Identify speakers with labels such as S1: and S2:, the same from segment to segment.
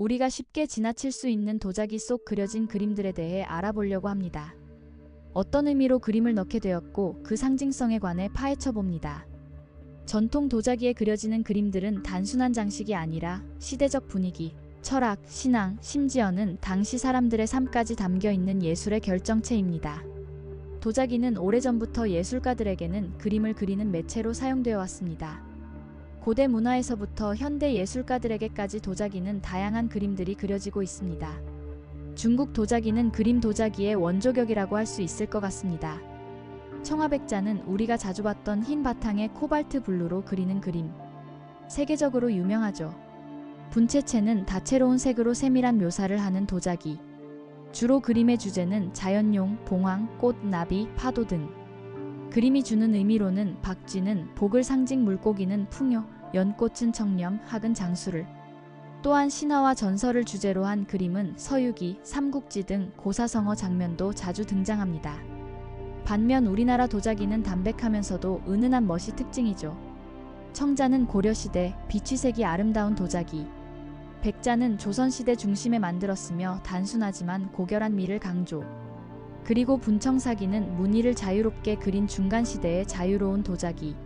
S1: 우리가 쉽게 지나칠 수 있는 도자기 속 그려진 그림들에 대해 알아보려고 합니다. 어떤 의미로 그림을 넣게 되었고 그 상징성에 관해 파헤쳐 봅니다. 전통 도자기에 그려지는 그림들은 단순한 장식이 아니라 시대적 분위기, 철학, 신앙, 심지어는 당시 사람들의 삶까지 담겨 있는 예술의 결정체입니다. 도자기는 오래전부터 예술가들에게는 그림을 그리는 매체로 사용되어 왔습니다. 고대 문화에서부터 현대 예술가들에게까지 도자기는 다양한 그림들이 그려지고 있습니다. 중국 도자기는 그림 도자기의 원조격이라고 할 수 있을 것 같습니다. 청아백자는 우리가 자주 봤던 흰 바탕에 코발트 블루로 그리는 그림. 세계적으로 유명하죠. 분체체는 다채로운 색으로 세밀한 묘사를 하는 도자기. 주로 그림의 주제는 자연용, 봉황, 꽃, 나비, 파도 등. 그림이 주는 의미로는 박쥐는 복을 상징 물고기는 풍요, 연꽃은 청렴, 학은 장수를. 또한 신화와 전설을 주제로 한 그림은 서유기, 삼국지 등 고사성어 장면도 자주 등장합니다. 반면 우리나라 도자기는 담백하면서도 은은한 멋이 특징이죠. 청자는 고려시대 비취색이 아름다운 도자기. 백자는 조선시대 중심에 만들었으며 단순하지만 고결한 미를 강조. 그리고 분청사기는 무늬를 자유롭게 그린 중간시대의 자유로운 도자기.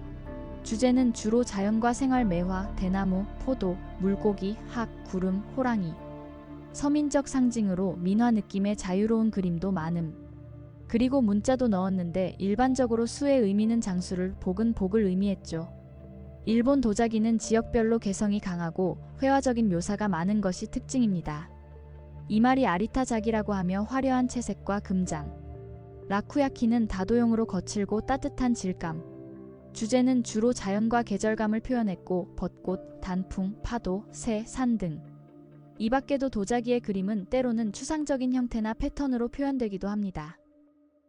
S1: 주제는 주로 자연과 생활 매화, 대나무, 포도, 물고기, 학, 구름, 호랑이. 서민적 상징으로 민화 느낌의 자유로운 그림도 많음. 그리고 문자도 넣었는데 일반적으로 수의 의미는 장수를 복은 복을 의미했죠. 일본 도자기는 지역별로 개성이 강하고 회화적인 묘사가 많은 것이 특징입니다. 이 말이 아리타작이라고 하며 화려한 채색과 금장. 라쿠야키는 다도용으로 거칠고 따뜻한 질감. 주제는 주로 자연과 계절감을 표현했고 벚꽃, 단풍, 파도, 새, 산 등. 이 밖에도 도자기의 그림은 때로는 추상적인 형태나 패턴으로 표현되기도 합니다.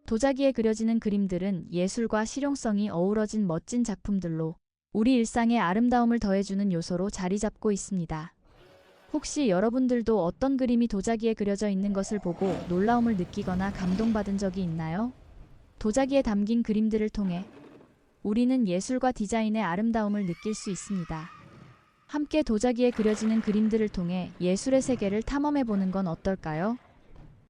S1: 도자기에 그려지는 그림들은 예술과 실용성이 어우러진 멋진 작품들로 우리 일상에 아름다움을 더해주는 요소로 자리 잡고 있습니다. 혹시 여러분들도 어떤 그림이 도자기에 그려져 있는 것을 보고 놀라움을 느끼거나 감동받은 적이 있나요? 도자기에 담긴 그림들을 통해 우리는 예술과 디자인의 아름다움을 느낄 수 있습니다. 함께 도자기에 그려지는 그림들을 통해 예술의 세계를 탐험해 보는 건 어떨까요?